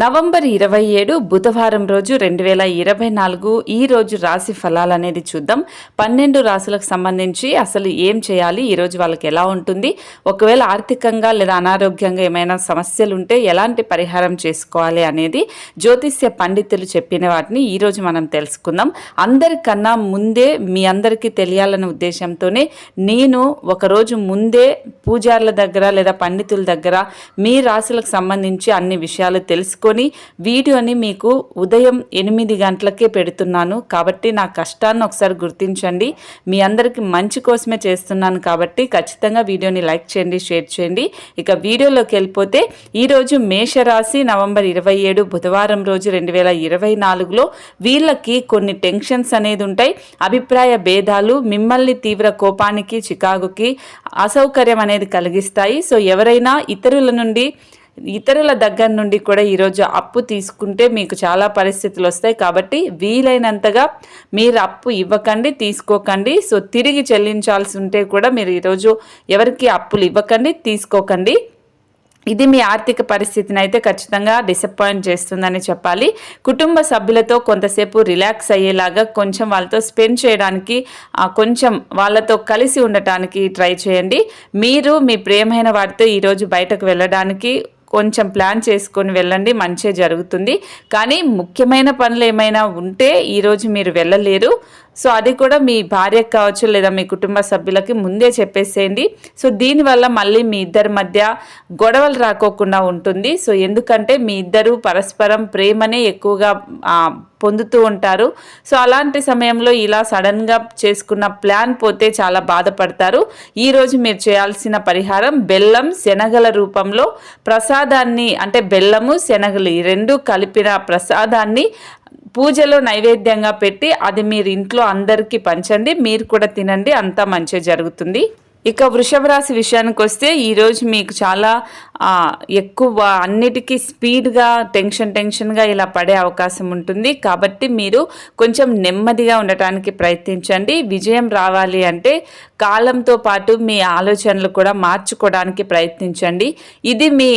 November ఇరవై ఏడు బుధవారం రోజు రెండు వేల ఇరవై నాలుగు ఈ రోజు రాశి ఫలాలు అనేది చూద్దాం. పన్నెండు రాశులకు సంబంధించి అసలు ఏం చేయాలి? ఈ రోజు వాళ్ళకి ఎలా ఉంటుంది? ఒకవేళ ఆర్థికంగా లేదా అనారోగ్యంగా ఏమైనా సమస్యలు ఉంటే ఎలాంటి పరిహారం చేసుకోవాలి అనేది జ్యోతిష్య పండితులు చెప్పిన వాటిని ఈరోజు మనం తెలుసుకుందాం. అందరికన్నా ముందే మీ అందరికీ తెలియాలనే ఉద్దేశంతోనే నేను ఒకరోజు ముందే పూజార్ల దగ్గర లేదా పండితుల దగ్గర మీ రాశులకు సంబంధించి అన్ని విషయాలు తెలుసుకొని వీడియోని మీకు ఉదయం ఎనిమిది గంటలకే పెడుతున్నాను. కాబట్టి నా కష్టాన్ని ఒకసారి గుర్తించండి. మీ అందరికీ మంచి కోసమే చేస్తున్నాను కాబట్టి ఖచ్చితంగా వీడియోని లైక్ చేయండి షేర్ చేయండి. ఇక వీడియోలోకి వెళ్ళిపోతే ఈరోజు మేషరాశి నవంబర్ ఇరవై ఏడు బుధవారం రోజు రెండు వేల ఇరవై నాలుగులో వీళ్ళకి కొన్ని టెన్షన్స్ అనేది ఉంటాయి. అభిప్రాయ భేదాలు మిమ్మల్ని తీవ్ర కోపానికి చికాగుకి అసౌకర్యం అనేది కలిగిస్తాయి. సో ఎవరైనా ఇతరుల నుండి ఇతరుల దగ్గర నుండి కూడా ఈరోజు అప్పు తీసుకుంటే మీకు చాలా పరిస్థితులు వస్తాయి. కాబట్టి వీలైనంతగా మీరు అప్పు ఇవ్వకండి తీసుకోకండి. సో తిరిగి చెల్లించాల్సి ఉంటే కూడా మీరు ఈరోజు ఎవరికి అప్పులు ఇవ్వకండి తీసుకోకండి. ఇది మీ ఆర్థిక పరిస్థితిని అయితే ఖచ్చితంగా డిసప్పాయింట్ చేస్తుందని చెప్పాలి. కుటుంబ సభ్యులతో కొంతసేపు రిలాక్స్ అయ్యేలాగా కొంచెం వాళ్ళతో స్పెండ్ చేయడానికి కొంచెం వాళ్ళతో కలిసి ఉండటానికి ట్రై చేయండి. మీరు మీ ప్రేమైన వారితో ఈరోజు బయటకు వెళ్ళడానికి కొంచెం ప్లాన్ చేసుకొని వెళ్ళండి మంచి జరుగుతుంది. కానీ ముఖ్యమైన పనులు ఏమైనా ఉంటే ఈరోజు మీరు వెళ్ళలేరు. సో అది కూడా మీ భార్యకు కావచ్చు లేదా మీ కుటుంబ సభ్యులకి ముందే చెప్పేసేయండి. సో దీనివల్ల మళ్ళీ మీ ఇద్దరి మధ్య గొడవలు రాకోకుండా ఉంటుంది. సో ఎందుకంటే మీ ఇద్దరు పరస్పరం ప్రేమనే ఎక్కువగా పొందుతూ ఉంటారు. సో అలాంటి సమయంలో ఇలా సడన్గా చేసుకున్న ప్లాన్ పోతే చాలా బాధపడతారు. ఈరోజు మీరు చేయాల్సిన పరిహారం బెల్లం శనగల రూపంలో ప్రసాదాన్ని అంటే బెల్లము శనగలు ఈ రెండు కలిపిన ప్రసాదాన్ని పూజలో నైవేద్యంగా పెట్టి అది మీరు ఇంట్లో అందరికీ పంచండి మీరు కూడా తినండి అంతా మంచిగా జరుగుతుంది. ఇక వృషభ రాశి విషయానికి వస్తే ఈరోజు మీకు చాలా ఎక్కువ అన్నిటికీ స్పీడ్గా టెన్షన్ టెన్షన్గా ఇలా పడే అవకాశం ఉంటుంది. కాబట్టి మీరు కొంచెం నెమ్మదిగా ఉండటానికి ప్రయత్నించండి. విజయం రావాలి అంటే కాలంతో పాటు మీ ఆలోచనలు కూడా మార్చుకోవడానికి ప్రయత్నించండి. ఇది మీ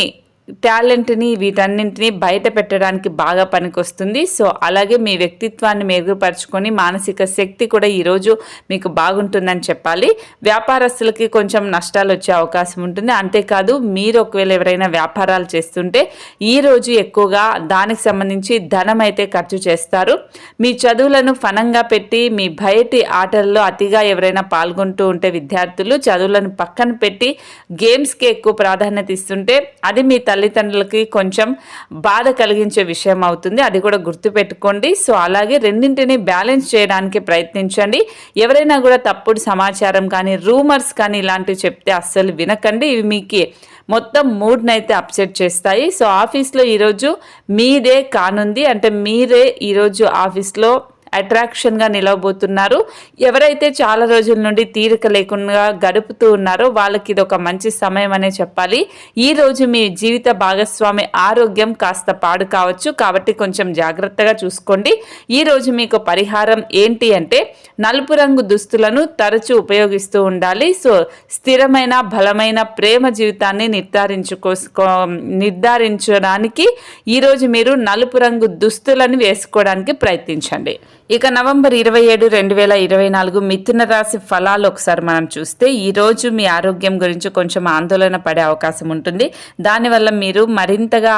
టాలెంట్ని వీటన్నింటినీ బయట పెట్టడానికి బాగా పనికొస్తుంది. సో అలాగే మీ వ్యక్తిత్వాన్ని మెరుగుపరుచుకొని మానసిక శక్తి కూడా ఈరోజు మీకు బాగుంటుందని చెప్పాలి. వ్యాపారస్తులకి కొంచెం నష్టాలు వచ్చే అవకాశం ఉంటుంది. అంతేకాదు మీరు ఒకవేళ ఎవరైనా వ్యాపారాలు చేస్తుంటే ఈరోజు ఎక్కువగా దానికి సంబంధించి ధనం అయితే ఖర్చు చేస్తారు. మీ చదువులను ఫనంగా పెట్టి మీ బయటి ఆటల్లో అతిగా ఎవరైనా పాల్గొంటూ ఉంటే విద్యార్థులు చదువులను పక్కన పెట్టి గేమ్స్కి ఎక్కువ ప్రాధాన్యత ఇస్తుంటే అది మీ తల్లిదండ్రులకి కొంచెం బాధ కలిగించే విషయం అవుతుంది. అది కూడా గుర్తుపెట్టుకోండి సో అలాగే రెండింటిని బ్యాలెన్స్ చేయడానికి ప్రయత్నించండి. ఎవరైనా కూడా తప్పుడు సమాచారం కానీ రూమర్స్ కానీ ఇలాంటివి చెప్తే అస్సలు వినకండి. ఇవి మీకు మొత్తం మూడ్ని అయితే అప్సెట్ చేస్తాయి. సో ఆఫీస్లో ఈరోజు మీదే కానుంది. అంటే మీరే ఈరోజు ఆఫీస్లో అట్రాక్షన్గా నిలవబోతున్నారు. ఎవరైతే చాలా రోజుల నుండి తీరిక లేకుండా గడుపుతూ ఉన్నారో వాళ్ళకి ఇది ఒక మంచి సమయం అనే చెప్పాలి. ఈ రోజు మీ జీవిత భాగస్వామి ఆరోగ్యం కాస్త పాడు కావచ్చు. కాబట్టి కొంచెం జాగ్రత్తగా చూసుకోండి. ఈ రోజు మీకు పరిహారం ఏంటి అంటే నలుపు రంగు దుస్తులను తరచూ ఉపయోగిస్తూ ఉండాలి. సో స్థిరమైన బలమైన ప్రేమ జీవితాన్ని నిర్ధారించుకోసుకో నిర్ధారించడానికి ఈరోజు మీరు నలుపు రంగు దుస్తులను వేసుకోవడానికి ప్రయత్నించండి. ఇక నవంబర్ ఇరవై ఏడు రెండు వేల ఇరవై నాలుగు మిథున రాశి ఫలాలు ఒకసారి మనం చూస్తే ఈరోజు మీ ఆరోగ్యం గురించి కొంచెం ఆందోళన పడే అవకాశం ఉంటుంది. దానివల్ల మీరు మరింతగా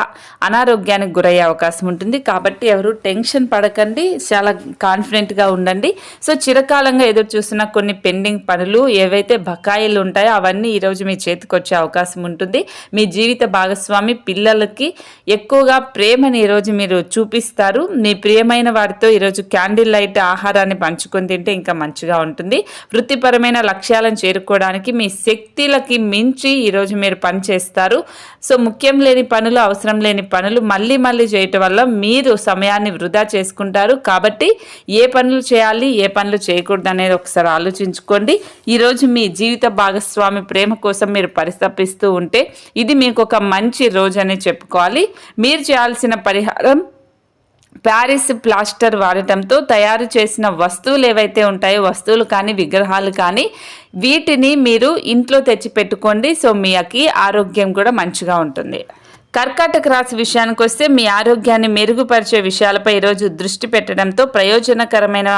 అనారోగ్యానికి గురయ్యే అవకాశం ఉంటుంది. కాబట్టి ఎవరు టెన్షన్ పడకండి చాలా కాన్ఫిడెంట్గా ఉండండి. సో చిరకాలంగా ఎదురు చూస్తున్న కొన్ని పెండింగ్ పనులు ఏవైతే బకాయిలు ఉంటాయో అవన్నీ ఈరోజు మీ చేతికి వచ్చే అవకాశం ఉంటుంది. మీ జీవిత భాగస్వామి పిల్లలకి ఎక్కువగా ప్రేమని ఈరోజు మీరు చూపిస్తారు. మీ ప్రియమైన వారితో ఈరోజు క్యాండిల్ లైట్ ఆహారాన్ని పంచుకొని తింటే ఇంకా మంచిగా ఉంటుంది. వృత్తిపరమైన లక్ష్యాలను చేరుకోవడానికి మీ శక్తులకి మించి ఈరోజు మీరు పని చేస్తారు. సో ముఖ్యం లేని పనులు అవసరం లేని పనులు మళ్ళీ మళ్ళీ చేయటం వల్ల మీరు సమయాన్ని వృధా చేసుకుంటారు. కాబట్టి ఏ పనులు చేయాలి ఏ పనులు చేయకూడదు అనేది ఒకసారి ఆలోచించుకోండి. ఈరోజు మీ జీవిత భాగస్వామి ప్రేమ కోసం మీరు పరితపిస్తూ ఉంటే ఇది మీకు ఒక మంచి రోజు అని చెప్పుకోవాలి. మీరు చేయాల్సిన పరిహారం ప్యారిస్ ప్లాస్టర్ వాడటంతో తయారు చేసిన వస్తువులు ఏవైతే ఉంటాయో వస్తువులు కానీ విగ్రహాలు కానీ వీటిని మీరు ఇంట్లో తెచ్చి పెట్టుకోండి సో మీకి ఆరోగ్యం కూడా మంచిగా ఉంటుంది. కర్కాటక రాశి విషయానికి వస్తే మీ ఆరోగ్యాన్ని మెరుగుపరిచే విషయాలపై ఈరోజు దృష్టి పెట్టడంతో ప్రయోజనకరమైన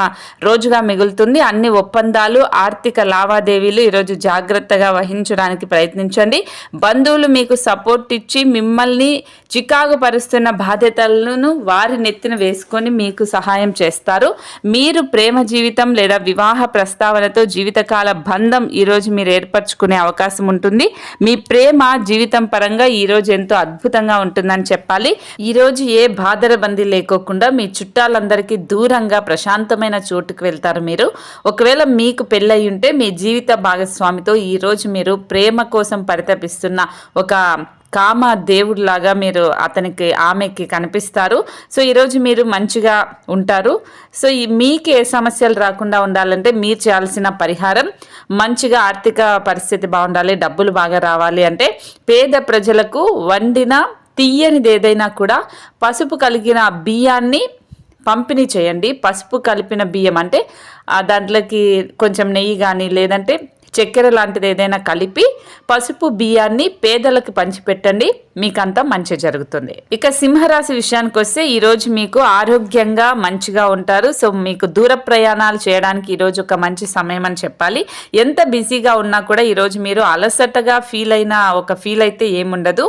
రోజుగా మిగులుతుంది. అన్ని ఒప్పందాలు ఆర్థిక లావాదేవీలు ఈరోజు జాగ్రత్తగా వహించడానికి ప్రయత్నించండి. బంధువులు మీకు సపోర్ట్ ఇచ్చి మిమ్మల్ని చికాకు పరుస్తున్న బాధ్యతలను వారి నెత్తిన వేసుకొని మీకు సహాయం చేస్తారు. మీరు ప్రేమ జీవితం లేదా వివాహ ప్రస్తావనతో జీవితకాల బంధం ఈరోజు మీరు ఏర్పరచుకునే అవకాశం ఉంటుంది. మీ ప్రేమ జీవితం పరంగా ఈరోజు ఎంతో అద్భుత అద్భుతంగా ఉంటుందని చెప్పాలి. ఈరోజు ఏ బాధర లేకోకుండా మీ చుట్టాలందరికీ దూరంగా ప్రశాంతమైన చోటుకు వెళ్తారు మీరు. ఒకవేళ మీకు పెళ్ళయి ఉంటే మీ జీవిత భాగస్వామితో ఈరోజు మీరు ప్రేమ కోసం పరితపిస్తున్న ఒక కామ దేవుడిలాగా మీరు అతనికి ఆమెకి కనిపిస్తారు. సో ఈరోజు మీరు మంచిగా ఉంటారు. సో ఈ మీకు ఏ సమస్యలు రాకుండా ఉండాలంటే మీరు చేయాల్సిన పరిహారం. మంచిగా ఆర్థిక పరిస్థితి బాగుండాలి డబ్బులు బాగా రావాలి అంటే పేద ప్రజలకు వండిన తీయనిది ఏదైనా కూడా పసుపు కలిగిన బియ్యాన్ని పంపిణీ చేయండి. పసుపు కలిపిన బియ్యం అంటే దాంట్లోకి కొంచెం నెయ్యి కానీ లేదంటే చక్కెర లాంటిది ఏదైనా కలిపి పసుపు బియ్యాన్ని పేదలకు పంచిపెట్టండి. మీకంతా మంచి జరుగుతుంది. ఇక సింహరాశి విషయానికి వస్తే ఈరోజు మీకు ఆరోగ్యంగా మంచిగా ఉంటారు. సో మీకు దూర ప్రయాణాలు చేయడానికి ఈరోజు ఒక మంచి సమయం అని చెప్పాలి. ఎంత బిజీగా ఉన్నా కూడా ఈరోజు మీరు అలసటగా ఫీల్ అయిన ఒక ఫీల్ అయితే ఏముండదు.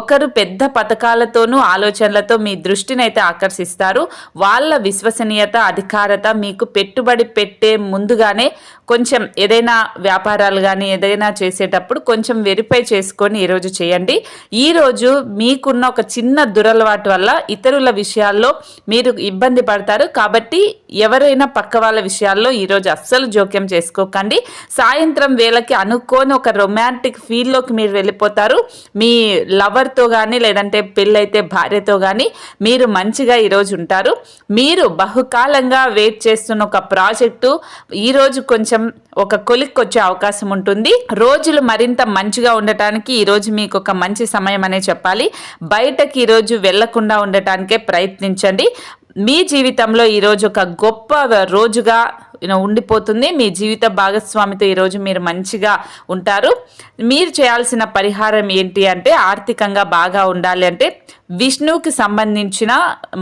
ఒకరు పెద్ద పథకాలతోనూ ఆలోచనలతో మీ దృష్టిని అయితే ఆకర్షిస్తారు. వాళ్ళ విశ్వసనీయత అధికారత మీకు పెట్టుబడి పెట్టే ముందుగానే కొంచెం ఏదైనా వ్యాపారాలు కానీ ఏదైనా చేసేటప్పుడు కొంచెం వెరిఫై చేసుకొని ఈరోజు చేయండి. ఈరోజు మీకున్న ఒక చిన్న దురలవాటు వల్ల ఇతరుల విషయాల్లో మీరు ఇబ్బంది పడతారు. కాబట్టి ఎవరైనా పక్క వాళ్ళ విషయాల్లో ఈరోజు అస్సలు జోక్యం చేసుకోకండి. సాయంత్రం వేళకి అనుకోని ఒక రొమాంటిక్ ఫీల్లోకి మీరు వెళ్ళిపోతారు. మీ లవర్తో కానీ లేదంటే పెళ్ళైతే భార్యతో కానీ మీరు మంచిగా ఈరోజు ఉంటారు. మీరు బహుకాలంగా వెయిట్ చేస్తున్న ఒక ప్రాజెక్టు ఈరోజు కొంచెం ఒక కొలిక్కి వచ్చే అవకాశం ఉంటుంది. రోజులు మరింత మంచిగా ఉండటానికి ఈరోజు మీకు ఒక మంచి సమయం అనే చెప్పాలి. బయటకి ఈరోజు వెళ్ళకుండా ఉండటానికే ప్రయత్నించండి. మీ జీవితంలో ఈరోజు ఒక గొప్ప రోజుగా ఉండిపోతుంది. మీ జీవిత భాగస్వామితో ఈరోజు మీరు మంచిగా ఉంటారు. మీరు చేయాల్సిన పరిహారం ఏంటి అంటే ఆర్థికంగా బాగా ఉండాలి అంటే విష్ణువుకి సంబంధించిన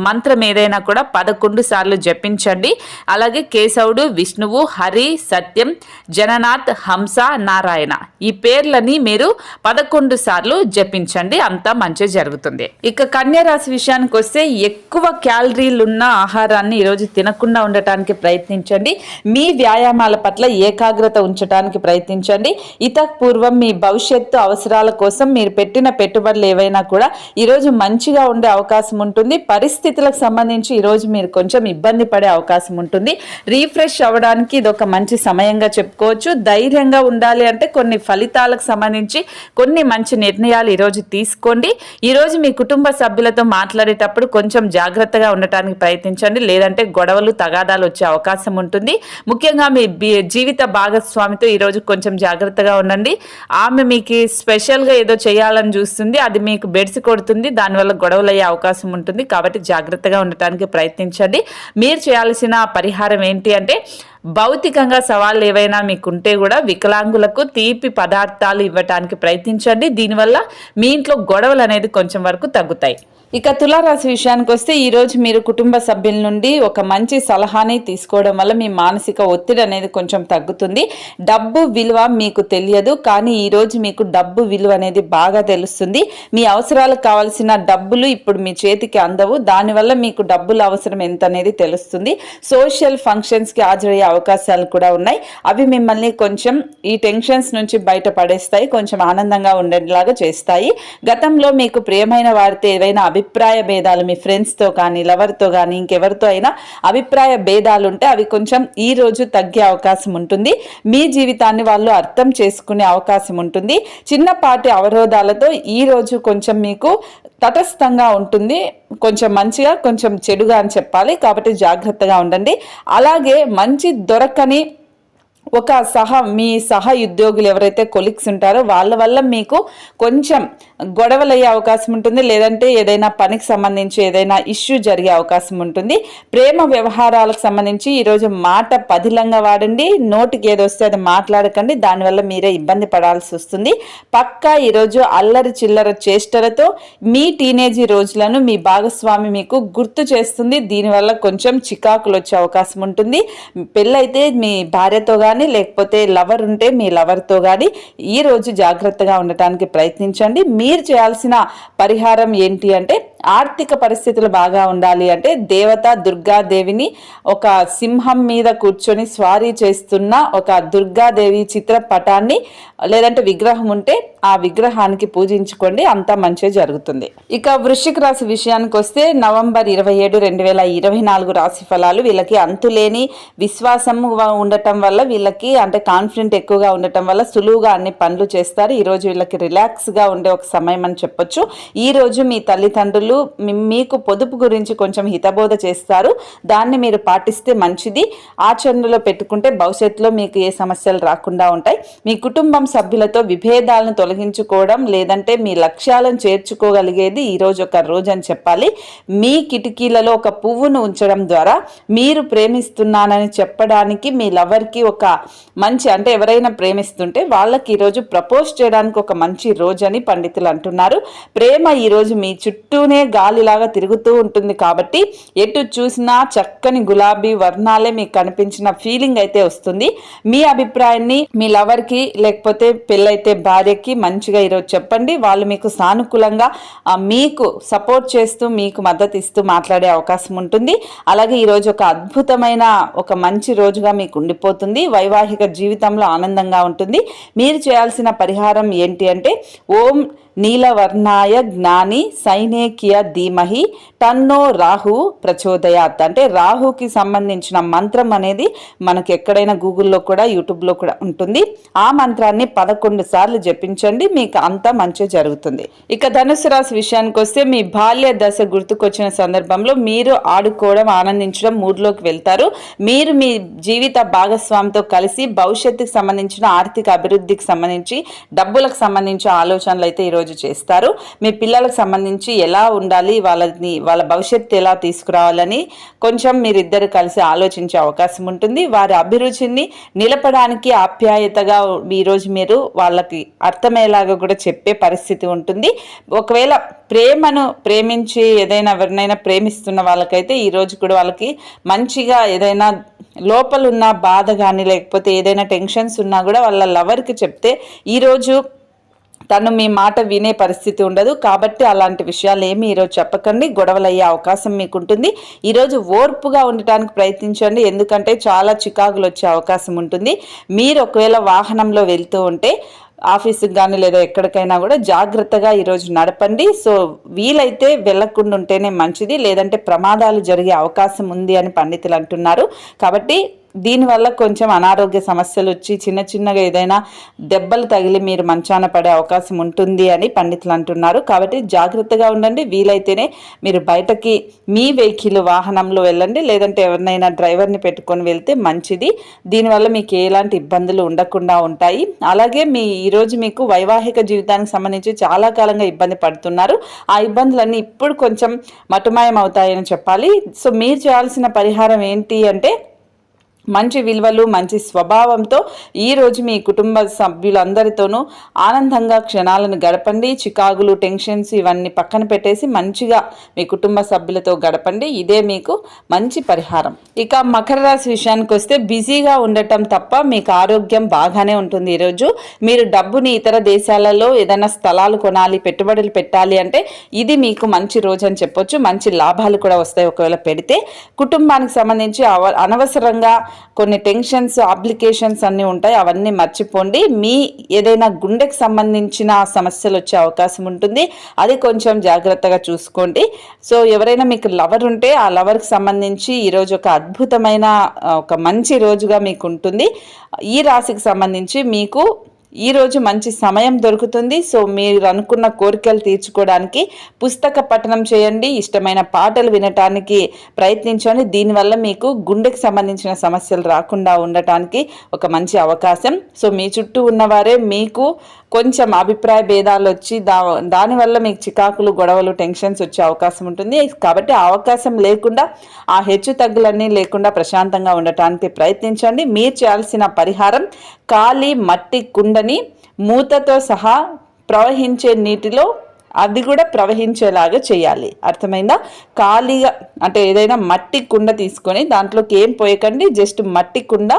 మంత్రం ఏదైనా కూడా పదకొండు సార్లు జపించండి. అలాగే కేశవుడు విష్ణువు హరి సత్యం జననాథ్ హంస నారాయణ ఈ పేర్లని మీరు పదకొండు సార్లు జపించండి. అంతా మంచి జరుగుతుంది. ఇక కన్యరాశి విషయానికి వస్తే ఎక్కువ క్యాలరీలు ఉన్న ఆహారాన్ని ఈరోజు తినకుండా ఉండటానికి ప్రయత్నించండి. మీ వ్యాయామాల పట్ల ఏకాగ్రత ఉంచడానికి ప్రయత్నించండి. ఇతపూర్వం పూర్వం మీ భవిష్యత్తు అవసరాల కోసం మీరు పెట్టిన పెట్టుబడులు ఏవైనా కూడా ఈరోజు మంచిగా ఉండే అవకాశం ఉంటుంది. పరిస్థితులకు సంబంధించి ఈరోజు మీరు కొంచెం ఇబ్బంది పడే అవకాశం ఉంటుంది. రీఫ్రెష్ అవ్వడానికి ఇది ఒక మంచి సమయంగా చెప్పుకోవచ్చు. ధైర్యంగా ఉండాలి అంటే కొన్ని ఫలితాలకు సంబంధించి కొన్ని మంచి నిర్ణయాలు ఈరోజు తీసుకోండి. ఈరోజు మీ కుటుంబ సభ్యులతో మాట్లాడేటప్పుడు కొంచెం జాగ్రత్తగా ఉండటానికి ప్రయత్నించండి. లేదంటే గొడవలు తగాదాలు వచ్చే అవకాశం ఉంటుంది. ముఖ్యంగా మీ జీవిత భాగస్వామితో ఈరోజు కొంచెం జాగ్రత్తగా ఉండండి. ఆమె మీకు స్పెషల్గా ఏదో చేయాలని చూస్తుంది. అది మీకు బెడ్స్ కొడుతుంది. దానివల్ల గొడవలు అయ్యే అవకాశం ఉంటుంది. కాబట్టి జాగ్రత్తగా ఉండటానికి ప్రయత్నించండి. మీరు చేయాల్సిన పరిహారం ఏంటి అంటే భౌతికంగా సవాళ్ళు ఏవైనా మీకుంటే కూడా వికలాంగులకు తీపి పదార్థాలు ఇవ్వటానికి ప్రయత్నించండి. దీనివల్ల మీ ఇంట్లో గొడవలు అనేది కొంచెం వరకు తగ్గుతాయి. ఇక తులారాశి విషయానికి వస్తే ఈరోజు మీరు కుటుంబ సభ్యుల నుండి ఒక మంచి సలహాని తీసుకోవడం వల్ల మీ మానసిక ఒత్తిడి అనేది కొంచెం తగ్గుతుంది. డబ్బు విలువ మీకు తెలియదు కానీ ఈరోజు మీకు డబ్బు విలువ అనేది బాగా తెలుస్తుంది. మీ అవసరాలకు కావాల్సిన డబ్బులు ఇప్పుడు మీ చేతికి అందవు. దానివల్ల మీకు డబ్బులు అవసరం ఎంత అనేది తెలుస్తుంది. సోషల్ ఫంక్షన్స్కి హాజరయ్యే అవకాశాలు కూడా ఉన్నాయి. అవి మిమ్మల్ని కొంచెం ఈ టెన్షన్స్ నుంచి బయటపడేస్తాయి. కొంచెం ఆనందంగా ఉండేలాగా చేస్తాయి. గతంలో మీకు ప్రియమైన వారితో ఏవైనా అభిప్రాయ భేదాలు మీ ఫ్రెండ్స్తో కానీ లవర్తో కానీ ఇంకెవరితో అయినా అభిప్రాయ భేదాలు ఉంటే అవి కొంచెం ఈ రోజు తగ్గే అవకాశం ఉంటుంది. మీ జీవితాన్ని వాళ్ళు అర్థం చేసుకునే అవకాశం ఉంటుంది. చిన్నపాటి అవరోధాలతో ఈ రోజు కొంచెం మీకు తటస్థంగా ఉంటుంది. కొంచెం మంచిగా కొంచెం చెడుగా అని చెప్పాలి. కాబట్టి జాగ్రత్తగా ఉండండి. అలాగే మంచి దొరకని ఒక సహ మీ సహ ఉద్యోగులు ఎవరైతే కొలిక్స్ ఉంటారో వాళ్ళ వల్ల మీకు కొంచెం గొడవలు అయ్యే అవకాశం ఉంటుంది. లేదంటే ఏదైనా పనికి సంబంధించి ఏదైనా ఇష్యూ జరిగే అవకాశం ఉంటుంది. ప్రేమ వ్యవహారాలకు సంబంధించి ఈరోజు మాట పదిలంగా వాడండి. నోటికి ఏదో వస్తే అది మాట్లాడకండి. దానివల్ల మీరే ఇబ్బంది పడాల్సి వస్తుంది. పక్కా ఈరోజు అల్లరి చిల్లర చేష్టలతో మీ టీనేజీ రోజులను మీ భాగస్వామి మీకు గుర్తు చేస్తుంది. దీనివల్ల కొంచెం చికాకులు వచ్చే అవకాశం ఉంటుంది. పెళ్ళైతే మీ భార్యతో కానీ లేకపోతే లవర్ ఉంటే మీ లవర్తో కానీ ఈ రోజు జాగ్రత్తగా ఉండటానికి ప్రయత్నించండి. మీరు చేయాల్సిన పరిహారం ఏంటి అంటే ఆర్థిక పరిస్థితులు బాగా ఉండాలి అంటే దేవత దుర్గాదేవిని ఒక సింహం మీద కూర్చొని స్వారీ చేస్తున్న ఒక దుర్గాదేవి చిత్రపటాన్ని లేదంటే విగ్రహం ఉంటే ఆ విగ్రహానికి పూజించుకోండి అంతా మంచి జరుగుతుంది. ఇక వృశ్చిక రాశి విషయానికి వస్తే నవంబర్ ఇరవై ఏడు రెండు వేల ఇరవై నాలుగు రాశి ఫలాలు వీళ్ళకి అంతులేని విశ్వాసం ఉండటం వల్ల వీళ్ళకి అంటే కాన్ఫిడెంట్ ఎక్కువగా ఉండటం వల్ల సులువుగా అన్ని పనులు చేస్తారు. ఈరోజు వీళ్ళకి రిలాక్స్గా ఉండే ఒక సమయం అని చెప్పొచ్చు. ఈరోజు మీ తల్లిదండ్రులు వాళ్ళు మీకు పొదుపు గురించి కొంచెం హితబోధ చేస్తారు. దాన్ని మీరు పాటిస్తే మంచిది. ఆచరణలో పెట్టుకుంటే భవిష్యత్తులో మీకు ఏ సమస్యలు రాకుండా ఉంటాయి. మీ కుటుంబం సభ్యులతో విభేదాలను తొలగించుకోవడం లేదంటే మీ లక్ష్యాలను చేర్చుకోగలిగేది ఈరోజు ఒక రోజు అని చెప్పాలి. మీ కిటికీలలో ఒక పువ్వును ఉంచడం ద్వారా మీరు ప్రేమిస్తున్నానని చెప్పడానికి మీ లవర్కి ఒక మంచి అంటే ఎవరైనా ప్రేమిస్తుంటే వాళ్ళకి ఈరోజు ప్రపోజ్ చేయడానికి ఒక మంచి రోజు అని పండితులు అంటున్నారు. ప్రేమ ఈరోజు మీ చుట్టూనే గాలిలాగా తిరుగుతూ ఉంటుంది కాబట్టి ఎటు చూసినా చక్కని గులాబీ వర్ణాలే మీకు కనిపించిన ఫీలింగ్ అయితే వస్తుంది. మీ అభిప్రాయాన్ని మీ లవర్కి లేకపోతే పెళ్ళైతే భార్యకి మంచిగా ఈరోజు చెప్పండి. వాళ్ళు మీకు సానుకూలంగా మీకు సపోర్ట్ చేస్తూ మీకు మద్దతు ఇస్తూ మాట్లాడే అవకాశం ఉంటుంది. అలాగే ఈరోజు ఒక అద్భుతమైన ఒక మంచి రోజుగా మీకు ఉండిపోతుంది. వైవాహిక జీవితంలో ఆనందంగా ఉంటుంది. మీరు చేయాల్సిన పరిహారం ఏంటి అంటే ఓం నీలవర్ణాయ జ్ఞాని సైనేకియ ధీమహి తన్నో రాహు ప్రచోదయాత్. అంటే రాహుకి సంబంధించిన మంత్రం అనేది మనకి ఎక్కడైనా గూగుల్లో కూడా యూట్యూబ్లో కూడా ఉంటుంది. ఆ మంత్రాన్ని పదకొండు సార్లు జపించండి మీకు అంతా మంచి జరుగుతుంది. ఇక ధనుసు రాశి విషయానికి వస్తే మీ బాల్య దశ గుర్తుకొచ్చిన సందర్భంలో మీరు ఆడుకోవడం ఆనందించడం మూడ్లోకి వెళ్తారు. మీరు మీ జీవిత భాగస్వామితో కలిసి భవిష్యత్తుకు సంబంధించిన ఆర్థిక అభివృద్ధికి సంబంధించి డబ్బులకు సంబంధించిన ఆలోచనలు అయితే ఈరోజు చేస్తారు. మీ పిల్లలకు సంబంధించి ఎలా ఉండాలి వాళ్ళని వాళ్ళ భవిష్యత్తు ఎలా తీసుకురావాలని కొంచెం మీరిద్దరు కలిసి ఆలోచించే అవకాశం ఉంటుంది. వారి అభిరుచిని నిలపడానికి ఆప్యాయతగా ఈరోజు మీరు వాళ్ళకి అర్థమయ్యేలాగా కూడా చెప్పే పరిస్థితి ఉంటుంది. ఒకవేళ ప్రేమను ప్రేమించి ఏదైనా ఎవరినైనా ప్రేమిస్తున్న వాళ్ళకైతే ఈరోజు కూడా వాళ్ళకి మంచిగా ఏదైనా లోపలున్న బాధ కానీ లేకపోతే ఏదైనా టెన్షన్స్ ఉన్నా కూడా వాళ్ళ లవర్కి చెప్తే ఈరోజు తను మీ మాట వినే పరిస్థితి ఉండదు. కాబట్టి అలాంటి విషయాలు ఏమి ఈరోజు చెప్పకండి. గొడవలు అయ్యే అవకాశం మీకు ఉంటుంది ఈరోజు ఓర్పుగా ఉండటానికి ప్రయత్నించండి. ఎందుకంటే చాలా చికాకులు వచ్చే అవకాశం ఉంటుంది. మీరు ఒకవేళ వాహనంలో వెళ్తూ ఉంటే ఆఫీస్కి కానీ లేదా ఎక్కడికైనా కూడా జాగ్రత్తగా ఈరోజు నడపండి. సో వీలైతే వెళ్ళకుండా ఉంటేనే మంచిది. లేదంటే ప్రమాదాలు జరిగే అవకాశం ఉంది అని పండితులు అంటున్నారు. కాబట్టి దీనివల్ల కొంచెం అనారోగ్య సమస్యలు వచ్చి చిన్న చిన్నగా ఏదైనా దెబ్బలు తగిలి మీరు మంచాన పడే అవకాశం ఉంటుంది అని పండితులు అంటున్నారు. కాబట్టి జాగ్రత్తగా ఉండండి. వీలైతేనే మీరు బయటకి మీ వెహికల్ వాహనంలో వెళ్ళండి. లేదంటే ఎవరినైనా డ్రైవర్ని పెట్టుకొని వెళ్తే మంచిది. దీనివల్ల మీకు ఎలాంటి ఇబ్బందులు ఉండకుండా ఉంటాయి. అలాగే మీ ఈరోజు మీకు వైవాహిక జీవితానికి సంబంధించి చాలా కాలంగా ఇబ్బంది పడుతున్నారు. ఆ ఇబ్బందులన్నీ ఇప్పుడు కొంచెం మటుమాయం అవుతాయని చెప్పాలి. సో మీరు చేయాల్సిన పరిహారం ఏంటి అంటే మంచి విలువలు మంచి స్వభావంతో ఈరోజు మీ కుటుంబ సభ్యులందరితోనూ ఆనందంగా క్షణాలను గడపండి. చికాగులు టెన్షన్స్ ఇవన్నీ పక్కన పెట్టేసి మంచిగా మీ కుటుంబ సభ్యులతో గడపండి. ఇదే మీకు మంచి పరిహారం. ఇక మకర రాశి విషయానికి వస్తే బిజీగా ఉండటం తప్ప మీకు ఆరోగ్యం బాగానే ఉంటుంది ఈరోజు మీరు డబ్బుని ఇతర దేశాలలో ఏదైనా స్థలాలు కొనాలి పెట్టుబడులు పెట్టాలి అంటే ఇది మీకు మంచి రోజు అని చెప్పొచ్చు. మంచి లాభాలు కూడా వస్తాయి ఒకవేళ పెడితే. కుటుంబానికి సంబంధించి అవ- అనవసరంగా కొన్ని టెన్షన్స్ అప్లికేషన్స్ అన్నీ ఉంటాయి అవన్నీ మర్చిపోండి. మీ ఏదైనా గుండెకి సంబంధించిన సమస్యలు వచ్చే అవకాశం ఉంటుంది. అది కొంచెం జాగ్రత్తగా చూసుకోండి. సో ఎవరైనా మీకు లవర్ ఉంటే ఆ లవర్కి సంబంధించి ఈరోజు ఒక అద్భుతమైన ఒక మంచి రోజుగా మీకు ఉంటుంది. ఈ రాశికి సంబంధించి మీకు ఈరోజు మంచి సమయం దొరుకుతుంది. సో మీరు అనుకున్న కోరికలు తీర్చుకోవడానికి పుస్తక పఠనం చేయండి. ఇష్టమైన పాటలు వినటానికి ప్రయత్నించండి. దీనివల్ల మీకు గుండెకి సంబంధించిన సమస్యలు రాకుండా ఉండటానికి ఒక మంచి అవకాశం. సో మీ చుట్టూ ఉన్నవారే మీకు కొంచెం అభిప్రాయ భేదాలు వచ్చి దా దానివల్ల మీకు చికాకులు గొడవలు టెన్షన్స్ వచ్చే అవకాశం ఉంటుంది. కాబట్టి ఆ అవకాశం లేకుండా ఆ హెచ్చు తగ్గులన్నీ లేకుండా ప్రశాంతంగా ఉండటానికి ప్రయత్నించండి. మీరు చేయాల్సిన పరిహారం ఖాళీ మట్టి కుండని మూతతో సహా ప్రవహించే నీటిలో అది కూడా ప్రవహించేలాగా చేయాలి. అర్థమైందా? ఖాళీగా అంటే ఏదైనా మట్టి కుండ తీసుకొని దాంట్లోకి ఏం పోయకండి జస్ట్ మట్టి కుండ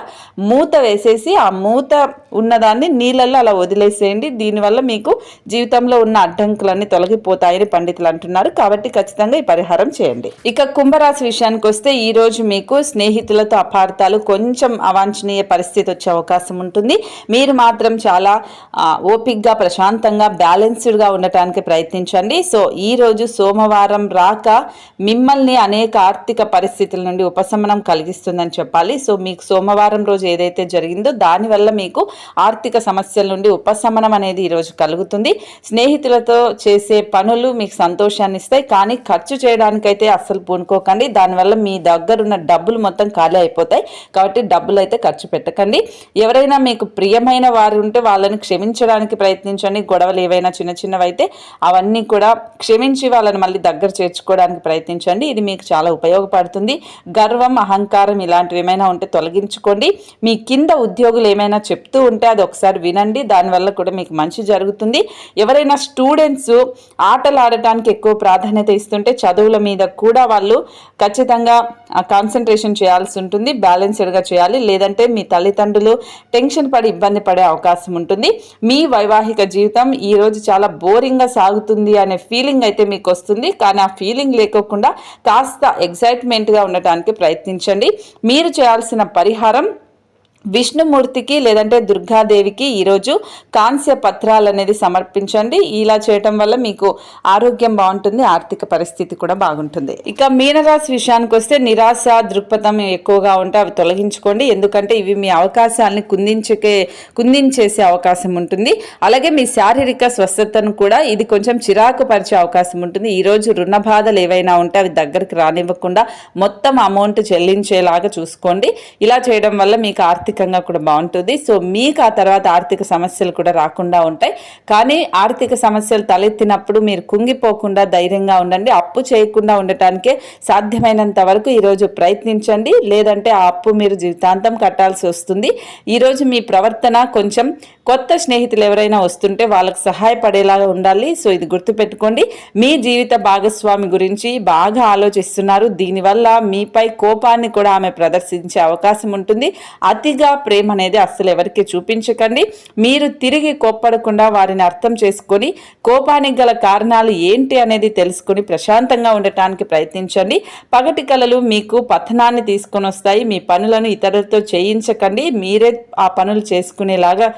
మూత వేసేసి ఆ మూత ఉన్నదాన్ని నీళ్ళల్లో అలా వదిలేసేయండి. దీనివల్ల మీకు జీవితంలో ఉన్న అడ్డంకులన్నీ తొలగిపోతాయని పండితులు అంటున్నారు. కాబట్టి ఖచ్చితంగా ఈ పరిహారం చేయండి. ఇక కుంభరాశి విషయానికి వస్తే ఈ రోజు మీకు స్నేహితులతో అపార్థాలు కొంచెం అవాంఛనీయ పరిస్థితి వచ్చే అవకాశం ఉంటుంది. మీరు మాత్రం చాలా ఓపిక్గా ప్రశాంతంగా బ్యాలెన్స్డ్గా ఉండటానికి ప్రయత్నించండి. సో ఈ రోజు సోమవారం రాక మిమ్మల్ని అనేక ఆర్థిక పరిస్థితుల నుండి ఉపశమనం కలిగిస్తుందని చెప్పాలి. సో మీకు సోమవారం రోజు ఏదైతే జరిగిందో దానివల్ల మీకు ఆర్థిక సమస్యల నుండి ఉపశమనం అనేది ఈరోజు కలుగుతుంది. స్నేహితులతో చేసే పనులు మీకు సంతోషాన్ని ఇస్తాయి. కానీ ఖర్చు చేయడానికైతే అస్సలు పూనుకోకండి. దానివల్ల మీ దగ్గరున్న డబ్బులు మొత్తం ఖాళీ అయిపోతాయి. కాబట్టి డబ్బులు అయితే ఖర్చు పెట్టకండి. ఎవరైనా మీకు ప్రియమైన వారు ఉంటే వాళ్ళని క్షమించడానికి ప్రయత్నించండి. గొడవలు ఏవైనా చిన్న చిన్నవి అయితే అవన్నీ కూడా క్షమించి వాళ్ళని మళ్ళీ దగ్గర చేర్చుకోవడానికి ప్రయత్నించండి. ఇది మీకు చాలా ఉపయోగపడుతుంది. గర్వం అహంకారం ఇలాంటివి ఏమైనా ఉంటే తొలగించుకోండి. మీ కింద ఉద్యోగులు ఏమైనా చెప్తూ ఉంటే అది ఒకసారి వినండి. దానివల్ల కూడా మీకు మంచి జరుగుతుంది. ఎవరైనా స్టూడెంట్స్ ఆటలు ఆడటానికి ఎక్కువ ప్రాధాన్యత ఇస్తుంటే చదువుల మీద కూడా వాళ్ళు ఖచ్చితంగా కాన్సన్ట్రేషన్ చేయాల్సి ఉంటుంది. బ్యాలెన్స్డ్గా చేయాలి. లేదంటే మీ తల్లిదండ్రులు టెన్షన్ పడి ఇబ్బంది పడే అవకాశం ఉంటుంది. మీ వైవాహిక జీవితం ఈరోజు చాలా బోరింగ్గా సాగుతుంది అనే ఫీలింగ్ అయితే మీకు వస్తుంది. కానీ ఆ ఫీలింగ్ లేకోకుండా కాస్త ఎగ్జైట్మెంట్గా ఉండటానికి ప్రయత్నించండి. మీరు చేయాల్సిన పరిహారం విష్ణుమూర్తికి లేదంటే దుర్గాదేవికి ఈరోజు కాంస్య పత్రాలు అనేది సమర్పించండి. ఇలా చేయటం వల్ల మీకు ఆరోగ్యం బాగుంటుంది ఆర్థిక పరిస్థితి కూడా బాగుంటుంది. ఇక మీనరాశి విషయానికి వస్తే నిరాశ దృక్పథం ఎక్కువగా ఉంటే అవి తొలగించుకోండి. ఎందుకంటే ఇవి మీ అవకాశాలని కుందించకే కుందించేసే అవకాశం ఉంటుంది. అలాగే మీ శారీరక స్వస్థతను కూడా ఇది కొంచెం చిరాకు పరిచే అవకాశం ఉంటుంది. ఈరోజు రుణ బాధలు ఏవైనా ఉంటే అవి దగ్గరికి రానివ్వకుండా మొత్తం అమౌంట్ చెల్లించేలాగా చూసుకోండి. ఇలా చేయడం వల్ల మీకు ఆర్థిక ఆర్థికంగా కూడా బాగుంటుంది. సో మీకు ఆ తర్వాత ఆర్థిక సమస్యలు కూడా రాకుండా ఉంటాయి. కానీ ఆర్థిక సమస్యలు తలెత్తినప్పుడు మీరు కుంగిపోకుండా ధైర్యంగా ఉండండి. అప్పు చేయకుండా ఉండటానికే సాధ్యమైనంత వరకు ఈరోజు ప్రయత్నించండి. లేదంటే ఆ అప్పు మీరు జీవితాంతం కట్టాల్సి వస్తుంది. ఈరోజు మీ ప్రవర్తన కొంచెం కొత్త స్నేహితులు ఎవరైనా వస్తుంటే వాళ్ళకు సహాయపడేలాగా ఉండాలి. సో ఇది గుర్తుపెట్టుకోండి. మీ జీవిత భాగస్వామి గురించి బాగా ఆలోచిస్తున్నారు. దీనివల్ల మీపై కోపాన్ని కూడా ఆమె ప్రదర్శించే అవకాశం ఉంటుంది. అతిగా పూర్తిగా ప్రేమ అనేది అస్సలు ఎవరికి చూపించకండి. మీరు తిరిగి కోప్పడకుండా వారిని అర్థం చేసుకొని కోపానికి గల కారణాలు ఏంటి అనేది తెలుసుకుని ప్రశాంతంగా ఉండటానికి ప్రయత్నించండి. పగటి కళలు మీకు పతనాన్ని తీసుకొని వస్తాయి. మీ పనులను ఇతరులతో చేయించకండి. మీరే ఆ పనులు చేసుకునేలాగా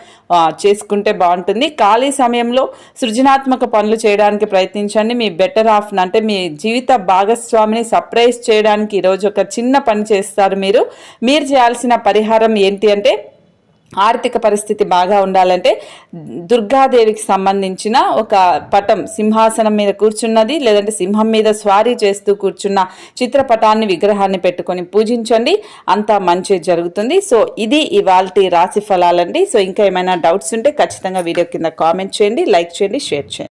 చేసుకుంటే బాగుంటుంది. ఖాళీ సమయంలో సృజనాత్మక పనులు చేయడానికి ప్రయత్నించండి. మీ బెటర్ ఆఫ్ అంటే మీ జీవిత భాగస్వామిని సర్ప్రైజ్ చేయడానికి ఈరోజు ఒక చిన్న పని చేస్తారు మీరు. మీరు చేయాల్సిన పరిహారం ఏంటి ఏంటి అంటే ఆర్థిక పరిస్థితి బాగా ఉండాలంటే దుర్గాదేవికి సంబంధించిన ఒక పటం సింహాసనం మీద కూర్చున్నది లేదంటే సింహం మీద స్వారీ చేస్తూ కూర్చున్న చిత్రపటాన్ని విగ్రహాన్ని పెట్టుకొని పూజించండి. అంతా మంచి జరుగుతుంది. సో ఇది ఇవాళ రాశి ఫలాలండి. సో ఇంకా ఏమైనా డౌట్స్ ఉంటే ఖచ్చితంగా వీడియో కింద కామెంట్ చేయండి లైక్ చేయండి షేర్ చేయండి.